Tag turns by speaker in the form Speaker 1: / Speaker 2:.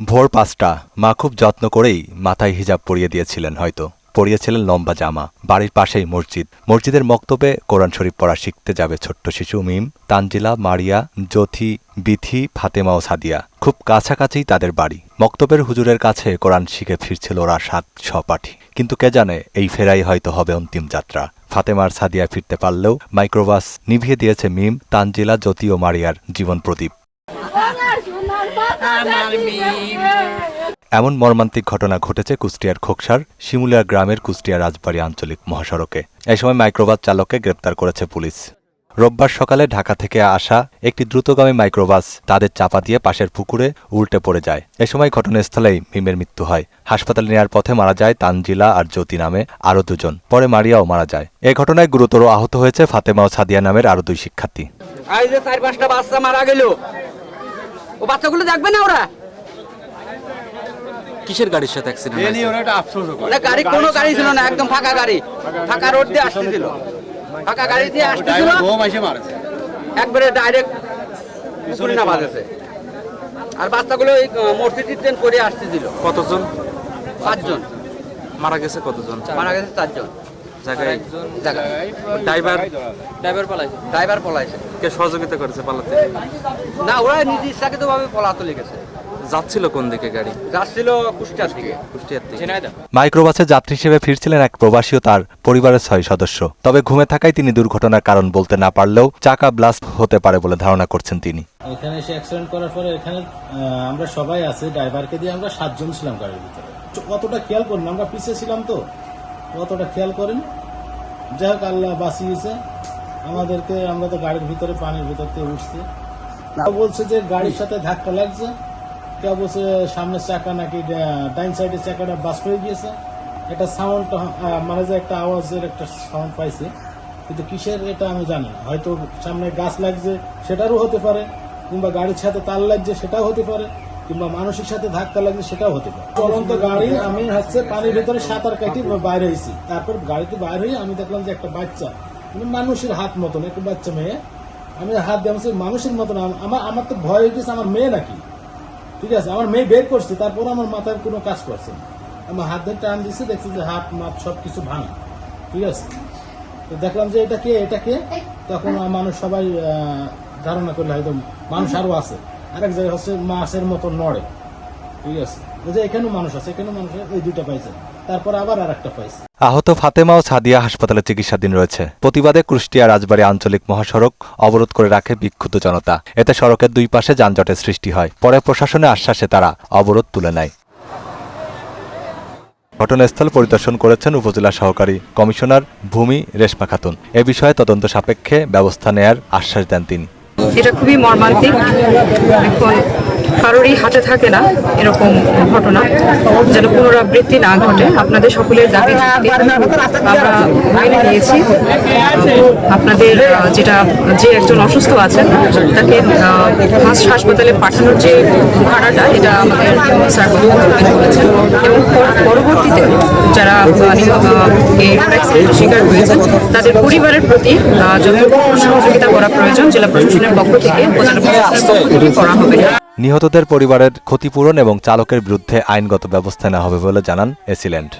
Speaker 1: ভোর পাঁচটা। মা খুব যত্ন করেই মাথায় হিজাব পরিয়ে দিয়েছিলেন হয়তো। পরিয়েছিলেন লম্বা জামা। বাড়ির পাশেই মসজিদ। মসজিদের মক্তবে কোরআন শরীফ পড়া শিখতে যাবে ছোট্ট শিশু মিম, তানজিলা, মারিয়া জ্যোথি বিথি, ফাতেমা ও সাদিয়া। খুব কাছাকাছি তাদের বাড়ি। মক্তবের হুজুরের কাছে কোরআন শিখে ফিরছিল ওরা সাত সপাঠী কিন্তু কে জানে এই ফেরাই হয়তো হবে অন্তিম যাত্রা। ফাতেমার সাদিয়া ফিরতে পারলেও মাইক্রোবাস নিভিয়ে দিয়েছে মিম, তানজিলা, জ্যোতি ও মারিয়ার জীবন প্রদীপ। এমন মর্মান্তিক ঘটনা ঘটেছে কুষ্টিয়ার খোকসার শিমুলিয়া গ্রামের কুষ্টিয়া রাজবাড়ী আঞ্চলিক মহাসড়কে। এই সময় মাইক্রোবাস চালককে গ্রেপ্তার করেছে পুলিশ। রোববার সকালে ঢাকা থেকে আসা একটি দ্রুতগামী মাইক্রোবাস তাদের চাপা দিয়ে পাশের পুকুরে উল্টে পড়ে যায়। এ সময় ঘটনাস্থলেই মিমের মৃত্যু হয়। হাসপাতালে নেওয়ার পথে মারা যায় তানজিলা আর জ্যোতি নামে আরও দুজন। পরে মারিয়াও মারা যায়। এ ঘটনায় গুরুতর আহত হয়েছে ফাতেমা ও সাদিয়া নামের আরও দুই শিক্ষার্থী।
Speaker 2: চার পাঁচটা বাচ্চা মারা গেল। ও বাচ্চাগুলো দেখবে না ওরা?
Speaker 3: কিসের গাড়ির সাথে অ্যাক্সিডেন্ট
Speaker 2: না গাড়ি কোনো গাড়ি ছিল না একদম ফাঁকা গাড়ি। ফাঁকা রোড দিয়ে আসতেছিল। ফাঁকা গাড়ি দিয়ে আসতেছিল। একবারে ডাইরেক্ট পুকুরে না বাজেছে আর বাচ্চাগুলো এই মসজিদের ট্রেন করে আসতেছিল।
Speaker 3: কতজন?
Speaker 2: পাঁচজন।
Speaker 3: মারা গেছে কতজন?
Speaker 2: মারা গেছে চারজন।
Speaker 3: জায়গায়
Speaker 2: জায়গায়
Speaker 3: ড্রাইভার ড্রাইভার পালাইছে।
Speaker 2: ড্রাইভার পলাইছে।
Speaker 3: কে সহযোগিতা করেছে পালাতে?
Speaker 2: না ওরা নিজ ইচ্ছাকৃত পলাতে লেগেছে
Speaker 3: যাচ্ছিল কোন দিকে গাড়ি?
Speaker 2: যাচ্ছিল কুষ্টিয়ার দিকে।
Speaker 3: কুষ্টিয়ার দিকে।
Speaker 1: মাইক্রোবাসে যাত্রী হিসেবে ফিরছিলেন এক প্রবাসী ও তার পরিবারের ছয় সদস্য। তবে ঘুমে থাকায় তিনি দুর্ঘটনার কারণ বলতে না পারলেও চাকা ব্লাস্ট হতে পারে বলে ধারণা করছেন তিনি।
Speaker 4: এখানে এসে অ্যাক্সিডেন্ট করার পরে এখানে আহ, আমরা সবাই আছি ড্রাইভারকে দিয়ে আমরা সাতজন ছিলাম গাড়ির ভিতরে। তো অতটা খেয়াল করিনি আমরা পিছিয়ে ছিলাম তো। অতটা খেয়াল করেন? যাই হোক আল্লাহ বাঁচিয়েছে। আমাদেরকে আমরা তো গাড়ির ভিতরে পানির ভিতর থেকে উঠছি। কেউ বলছে যে গাড়ির সাথে ধাক্কা লাগছে। কেউ বলছে সামনের চাকা নাকি ডাইন সাইডের চাকাটা বাস হয়ে গিয়েছে। একটা সাউন্ড মানে যে একটা আওয়াজের একটা সাউন্ড পাইছে। কিন্তু কিসের এটা আমি জানি না। হয়তো সামনে গাছ লাগছে সেটারও হতে পারে। কিংবা গাড়ির সাথে তার লাগছে সেটাও হতে পারে। কিংবা মানুষের সাথে ধাক্কা লাগছে সেটাও হতে পারে। চলন্ত গাড়ি আমি হচ্ছে পানির ভিতরে সাঁতার কাটি বাইরে হয়েছি তারপর গাড়িতে বাইরে হয়ে আমি দেখলাম যে একটা বাচ্চা মানে মানুষের হাত মতন একটা বাচ্চা মেয়ে। আমি হাত দিয়ে মানুষের মতন আমার আমার তো ভয় হয়ে গেছে আমার মেয়ে নাকি? ঠিক আছে আমার মেয়ে বের করছে তারপর আমার মাথায় কোনো কাজ করছে না। আমার হাত ধরে টান দিচ্ছে দেখছি যে হাত মাপ সব কিছু ভাঙা। ঠিক আছে? তো দেখলাম যে এটা কে এটা কে? তখন মানুষ সবাই আহ, ধারণা করলে হয়তো মানুষ আরও আছে। আরেক জায়গায় হচ্ছে মাছের মতো নড়ে। ঠিক আছে? আর
Speaker 1: আহত ফাতেমা ও সাদিয়া হাসপাতালে চিকিৎসাধীন রয়েছে। প্রতিবাদে কুষ্টিয়া রাজবাড়ী আঞ্চলিক মহাসড়ক অবরোধ করে রাখে বিক্ষুব্ধ জনতা। এতে সড়কের দুই পাশে যানজটের সৃষ্টি হয়। পরে প্রশাসনের আশ্বাসে তারা অবরোধ তুলে নেয়। ঘটনাস্থল পরিদর্শন করেছেন উপজেলা সহকারী কমিশনার ভূমি রেশমা খাতুন। এ বিষয়ে তদন্ত সাপেক্ষে ব্যবস্থা নেয়ার আশ্বাস দেন তিনি।
Speaker 5: এটা খুবই মর্মান্তিক। এখন কারোরই হাতে থাকে না এরকম ঘটনা, যেন পুনরাবৃত্তি না ঘটে। আপনাদের সকলের দাবি আমরা মেনে নিয়েছি আপনাদের যেটা, যে একজন অসুস্থ আছেন, তাকে হাসপাতালে পাঠানোর যে ভাড়াটা, এটা আমাদের স্যার করেছেন এবং পরবর্তীতে যারা এই শিকার হয়েছেন তাদের পরিবারের প্রতি যতটুকু সহযোগিতা করা প্রয়োজন। জেলা প্রশাসনের পক্ষ থেকে প্রশাসনের পক্ষ থেকে করা হবে।
Speaker 1: নিহতদের পরিবারের ক্ষতিপূরণ এবং চালকের বিরুদ্ধে আইনগত ব্যবস্থা নেওয়া হবে বলে জানান এসিল্যান্ড।